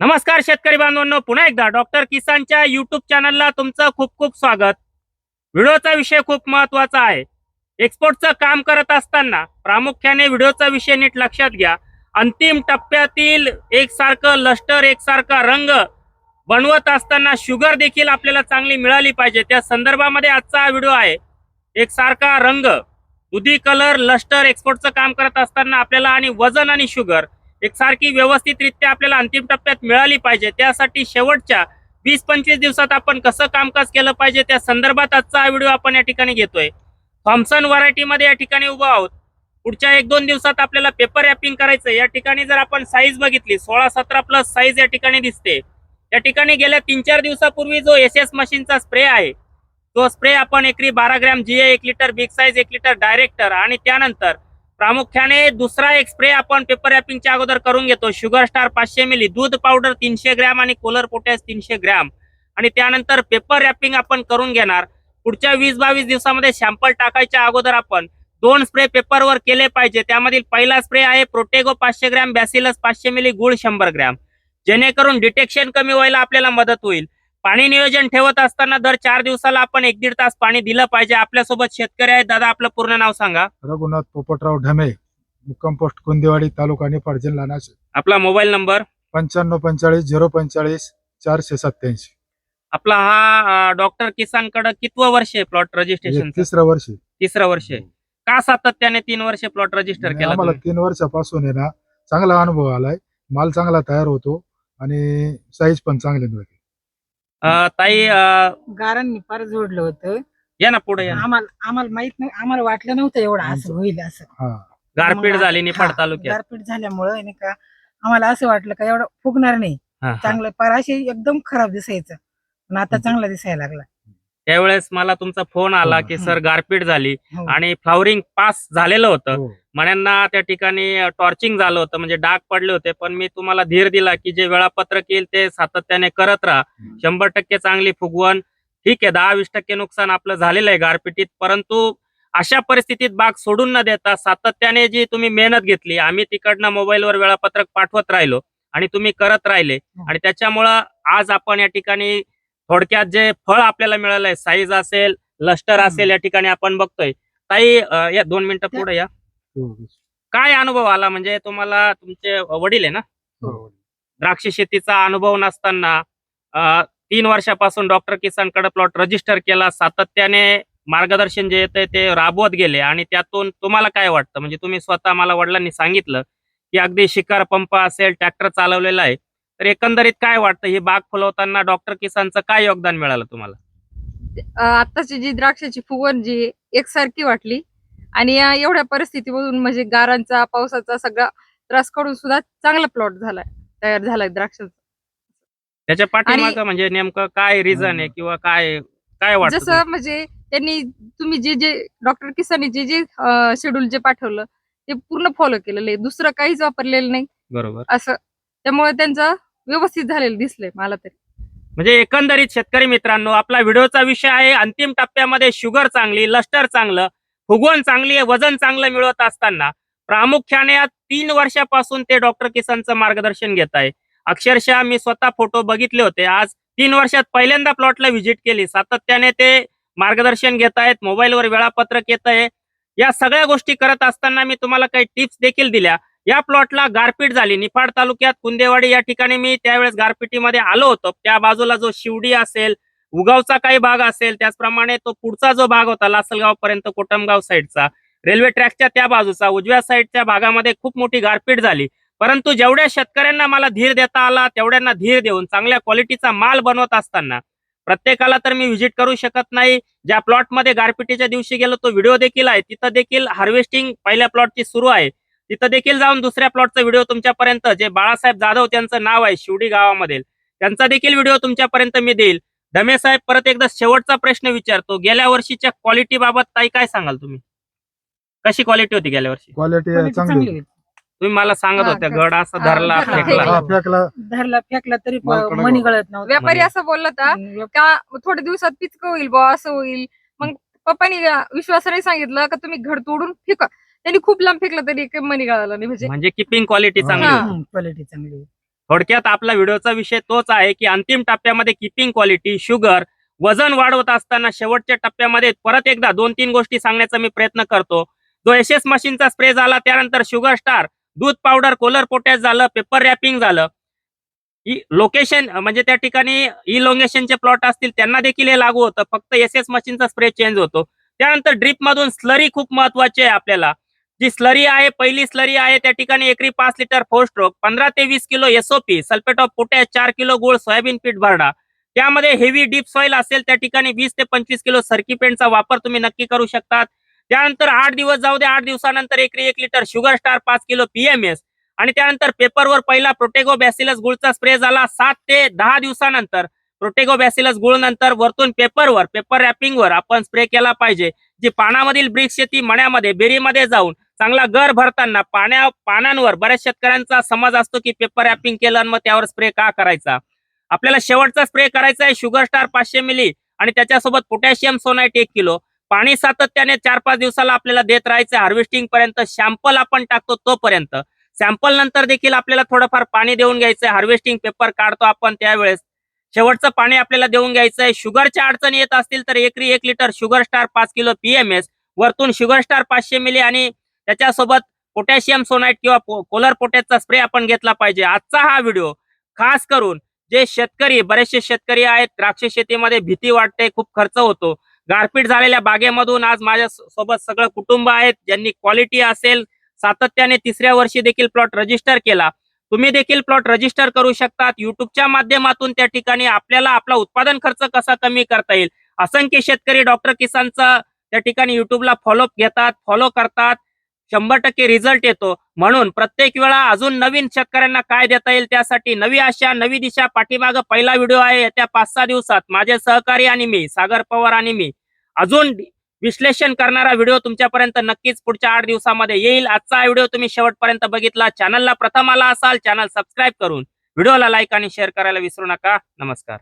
नमस्कार शेतकरी बांधवांनो पुन्हा एकदा डॉक्टर किसानच्या युट्यूब चॅनलला तुमचं खूप खूप स्वागत. व्हिडिओचा विषय खूप महत्त्वाचा आहे. एक्सपोर्टचं काम करत असताना प्रामुख्याने व्हिडिओचा विषय नीट लक्षात घ्या. अंतिम टप्प्यातील एकसारखं लष्टर एकसारखा रंग बनवत असताना शुगर देखील आपल्याला चांगली मिळाली पाहिजे. त्या संदर्भामध्ये आजचा हा व्हिडिओ आहे. एकसारखा रंग दुधी कलर लष्टर एक्सपोर्टचं काम करत असताना आपल्याला आणि वजन आणि शुगर एकसारखी व्यवस्थितरित्या आपल्याला अंतिम टप्प्यात मिळाली पाहिजे. त्यासाठी शेवटच्या वीस पंचवीस दिवसात आपण कसं कामकाज केलं पाहिजे त्या संदर्भात आजचा हा व्हिडिओ आपण या ठिकाणी घेतोय. थॉम्सन व्हरायटीमध्ये या ठिकाणी उभं आहोत. पुढच्या एक दोन दिवसात आपल्याला पेपर रॅपिंग करायचं या ठिकाणी जर आपण साईज बघितली सोळा सतरा प्लस साईज या ठिकाणी दिसते. या ठिकाणी गेल्या तीन चार दिवसापूर्वी जो एस एस मशीनचा स्प्रे आहे तो स्प्रे आपण एकरी बारा ग्रॅम जी एक लिटर बिग साईज एक लिटर डायरेक्टर आणि त्यानंतर प्रामुख्याने दुसरा एक स्प्रे आपण पेपर रॅपिंगच्या अगोदर करून घेतो. शुगर स्टार पाचशे मिली दूध पावडर तीनशे ग्रॅम आणि कोलर पोटॅश तीनशे ग्रॅम आणि त्यानंतर पेपर रॅपिंग आपण करून घेणार. पुढच्या वीस बावीस दिवसामध्ये सॅम्पल टाकायच्या अगोदर आपण दोन स्प्रे पेपरवर केले पाहिजे. त्यामधील पहिला स्प्रे आहे प्रोटेगो पाचशे ग्रॅम बॅसिलस पाचशे मिली गुळ शंभर ग्रॅम जेणेकरून डिटेक्शन कमी व्हायला आपल्याला मदत होईल. पाणी नियोजन ठेवत असताना दर चार दिवसाला आपण एक दीड तास पाणी दिलं पाहिजे. आपल्यासोबत शेतकरी आहेत. दादा आपलं पूर्ण नाव सांगा. रघुनाथ पोपटराव ढमे मुक्काम पोस्ट कुंदेवाडी तालुका निफाड जिल्हा नाशिक आपला मोबाईल नंबर? पंच्याण्णव पंचेचाळीस झिरो पंचेचाळीस चारशे सत्याऐंशी आपला हा डॉक्टर किसानकडे कितवं वर्ष आहे प्लॉट रजिस्ट्रेशन तिसऱ्या वर्षी तिसरं वर्ष आहे. का सातत्याने तीन वर्ष प्लॉट रजिस्टर केला आम्हाला तुम्ही? तीन वर्षापासून आहे ना चांगला अनुभव आलाय. माल चांगला तयार होतो आणि साईज पण चांगली मिळते अं, ताई अं, गारांनी फार जोडलं होतं. या ना पुढे या. ना. आम्हाला आम्हाला माहीत नाही आम्हाला वाटलं नव्हतं एवढं असं होईल असं. हा. गारपीट झाली निफाड हा, तालुक्यात. गारपीट झाल्यामुळं नाही का आम्हाला असं वाटलं का एवढं फुगणार नाही. हा, हा. चांगलं पार असे एकदम खराब दिसायचं. पण आता चांगला दिसायला लागला. त्यावेळेस मला तुमचा फोन आला हो. की सर गारपीट झाली हो. आणि फ्लॉवरिंग पास झालेलं होतं हो. मण्यांना त्या ठिकाणी टॉर्चिंग झालं होतं म्हणजे डाग पडले होते पण मी तुम्हाला धीर दिला की जे वेळापत्रक येईल ते सातत्याने करत राहा. शंभर टक्के चांगली फुगवण ठीक आहे दहा वीस टक्के नुकसान आपलं झालेलं आहे गारपिटीत परंतु अशा परिस्थितीत बाग सोडून न देता सातत्याने जी तुम्ही मेहनत घेतली आम्ही तिकडनं मोबाईलवर वेळापत्रक पाठवत राहिलो आणि तुम्ही करत राहिले आणि त्याच्यामुळं आज आपण या ठिकाणी थोडक्यात जे फळ आपल्याला मिळालंय साईज असेल लष्टर असेल या ठिकाणी आपण बघतोय. ताई या दोन मिनिटं पुढे या. हो. काय अनुभव आला? म्हणजे तुम्हाला तुमचे वडील आहे ना? हो. द्राक्ष शेतीचा अनुभव नसताना तीन वर्षापासून डॉक्टर किसानकडे प्लॉट रजिस्टर केला. सातत्याने मार्गदर्शन जे येतंय ते राबवत गेले आणि त्यातून तुम्हाला काय वाटतं? म्हणजे तुम्ही स्वतः मला वडिलांनी सांगितलं की अगदी शिकार पंप असेल ट्रॅक्टर चालवलेला आहे. तर एकंदरीत काय वाटतं? ही बाग फुलवताना डॉक्टर किसानचं काय योगदान मिळालं तुम्हाला? अ, आत्ताची जी द्राक्षाची फुगवण जी एकसारखी वाटली आणि या एवढ्या परिस्थितीमधून म्हणजे गारांचा पावसाचा सगळा त्रासकडून सुद्धा चांगला प्लॉट झालाय तयार झालाय द्राक्षाचा. त्याच्या पाठीमागं म्हणजे नेमकं काय रिझन आहे किंवा काय काय वाटतं जसं म्हणजे त्यांनी तुम्ही जे जे डॉक्टर किसानी जे जे शेड्यूल जे पाठवलं ते पूर्ण फॉलो केलेलं आहे. दुसरं काहीच वापरलेलं नाही? बरोबर. असं त्यामुळे त्यांचं व्यवस्थित झालेलं दिसलंय मला तरी. म्हणजे एकंदरीत शेतकरी मित्रांनो आपला व्हिडिओचा विषय आहे अंतिम टप्प्यामध्ये शुगर चांगली लष्टर चांगलं फुगवण चांगली वजन चांगलं मिळवत असताना प्रामुख्याने या तीन वर्षापासून ते डॉक्टर किसनचं मार्गदर्शन घेत आहे. अक्षरशः मी स्वतः फोटो बघितले होते. आज तीन वर्षात पहिल्यांदा प्लॉटला व्हिजिट केली. सातत्याने ते मार्गदर्शन घेत आहेत मोबाईलवर वेळापत्रक येत आहे. या सगळ्या गोष्टी करत असताना मी तुम्हाला काही टिप्स देखील दिल्या. या प्लॉटला गारपीट झाली. निफाड तालुक्यात कुंदेवाडी या ठिकाणी मी त्यावेळेस गारपिटीमध्ये आलो होतो. त्या बाजूला जो शिवडी असेल उगावचा काही भाग असेल त्याचप्रमाणे तो पुढचा जो भाग होता लासलगाव पर्यंत कोटमगाव साईडचा रेल्वे ट्रॅकच्या त्या बाजूचा उजव्या साईडच्या भागामध्ये खूप मोठी गारपीट झाली. परंतु जेवढ्या शेतकऱ्यांना मला धीर देता आला तेवढ्यांना धीर देऊन चांगल्या क्वालिटीचा माल बनवत असताना प्रत्येकाला तर मी व्हिजिट करू शकत नाही. ज्या प्लॉटमध्ये गारपिटीच्या दिवशी गेलो तो व्हिडिओ देखील आहे. तिथं देखील हार्वेस्टिंग पहिल्या प्लॉटची सुरू आहे. तिथं देखील जाऊन दुसऱ्या प्लॉटचा व्हिडिओ तुमच्यापर्यंत जे बाळासाहेब जाधव त्यांचं नाव आहे शिवडी गावामध्ये त्यांचा देखील व्हिडिओ तुमच्यापर्यंत मी देईल. धमे साहेब परत एकदा शेवटचा प्रश्न विचारतो. गेल्या वर्षीच्या क्वालिटी बाबत ताई काय सांगाल तुम्ही? कशी क्वालिटी होती गेल्या वर्षी? क्वालिटी चांगली होती. तुम्ही मला सांगत हा, होत्या गड असा हा, धरला धरला, फेकला. फेकला. हा, फेकला. धरला फेकला तरी मणी होता. गळत नव्हतं. व्यापारी असं बोलला होता का थोड्या दिवसात पिचक होईल बा असं होईल. मग पप्पानी विश्वासाने सांगितलं का तुम्ही घड तोडून फेका. त्यांनी खूप लांब फेकलं तरी काही मनी गळाला नाही म्हणजे म्हणजे किपिंग क्वालिटी चांगली. होती. क्वालिटी चांगली. थोडक्यात आपला व्हिडिओचा विषय तोच आहे की अंतिम टप्प्यामध्ये किपिंग क्वालिटी शुगर वजन वाढवत असताना शेवटच्या टप्प्यामध्ये परत एकदा दोन तीन गोष्टी सांगण्याचा मी प्रयत्न करतो जो एस एस मशीनचा स्प्रे झाला त्यानंतर शुगर स्टार दूध पावडर कोलर पोटॅश झालं पेपर रॅपिंग झालं लोकेशन म्हणजे त्या ठिकाणी इलोंगेशनचे प्लॉट असतील त्यांना देखील हे लागू होतं फक्त एस एस मशीनचा स्प्रे चेंज होतो त्यानंतर ड्रीप मधून स्लरी खूप महत्वाची आहे आपल्याला जी स्लरी आहे पहिली स्लरी आहे त्या ठिकाणी एकरी पाच लिटर फोर स्ट्रोक पंधरा ते वीस kilo SOP sulphate of potash चार किलो गुळ सोयाबीन पीठ भरडा त्यामध्ये हेवी डीप सॉइल असेल त्या ठिकाणी वीस ते पंचवीस किलो सर्की पेंटचा वापर तुम्ही नक्की करू शकतात. त्यानंतर आठ दिवस जाऊ दे आठ दिवसानंतर एकरी एक लिटर शुगर स्टार पाच किलो पीएमएस आणि त्यानंतर पेपरवर पहिला प्रोटेगो बॅसिलस गुळचा स्प्रे झाला सात ते दहा दिवसानंतर. प्रोटेगो बॅसिलस गुळ नंतर वरतून पेपरवर पेपर रॅपिंगवर आपण स्प्रे केला पाहिजे. जी पानामधील ब्रिक्स शेती मण्यामध्ये बेरीमध्ये जाऊन चांगला गर भरताना पाण्या पानांवर बऱ्याच शेतकऱ्यांचा समज असतो की पेपर रॅपिंग केलं आणि मग त्यावर स्प्रे का करायचा? आपल्याला शेवटचा स्प्रे करायचा आहे शुगर स्टार पाचशे मिली आणि त्याच्यासोबत पोटॅशियम सोनाईट एक किलो. पाणी सातत्याने चार पाच दिवसाला आपल्याला देत राहायचं हार्वेस्टिंग पर्यंत शॅम्पल आपण टाकतो तोपर्यंत. सॅम्पल नंतर देखील आपल्याला थोडंफार पाणी देऊन घ्यायचं आहे. हार्वेस्टिंग पेपर काढतो आपण त्यावेळेस. शेवटचं पाणी आपल्याला देऊन घ्यायचं आहे. शुगरच्या अडचणी येत असतील तर एकरी एक लिटर शुगर स्टार पाच किलो पीएमएस वरतून शुगर स्टार पाचशे मिली आणि त्याच्यासोबत पोटॅशियम सोनाईट किंवा कोलर पोटॅशचा स्प्रे आपण घेतला पाहिजे. आजचा हा व्हिडिओ खास करून जे शेतकरी बरेचसे शेतकरी आहेत द्राक्ष शेतीमध्ये भीती वाटते खूप खर्च होतो. गारपीट झालेल्या बागेमधून आज माझ्या सोबत सगळं कुटुंब आहेत. ज्यांनी क्वालिटी असेल सातत्याने तिसऱ्या वर्षी देखील प्लॉट रजिस्टर केला. तुम्ही देखील प्लॉट रजिस्टर करू शकतात. युट्यूबच्या माध्यमातून त्या ठिकाणी आपल्याला आपला उत्पादन खर्च कसा कमी करता येईल? असंख्य शेतकरी डॉक्टर किसानचा त्या ठिकाणी युट्यूबला फॉलोअप घेतात फॉलो करतात. शंभर टक्के रिझल्ट येतो. म्हणून प्रत्येक वेळा अजून नवीन शेतकऱ्यांना काय देता येईल त्यासाठी नवी आशा नवी दिशा पाठीमागं पहिला व्हिडिओ आहे येत्या पाच सहा दिवसात. माझे सहकारी आणि मी सागर पवार आणि मी. अजून विश्लेषण करणारा व्हिडिओ तुमच्यापर्यंत नक्कीच पुढच्या आठ दिवसामध्ये येईल. आजचा व्हिडिओ तुम्ही शेवटपर्यंत बघितला. चॅनलला प्रथम आला असाल चॅनल सबस्क्राईब करून व्हिडिओला लाईक आणि शेअर करायला विसरू नका. नमस्कार.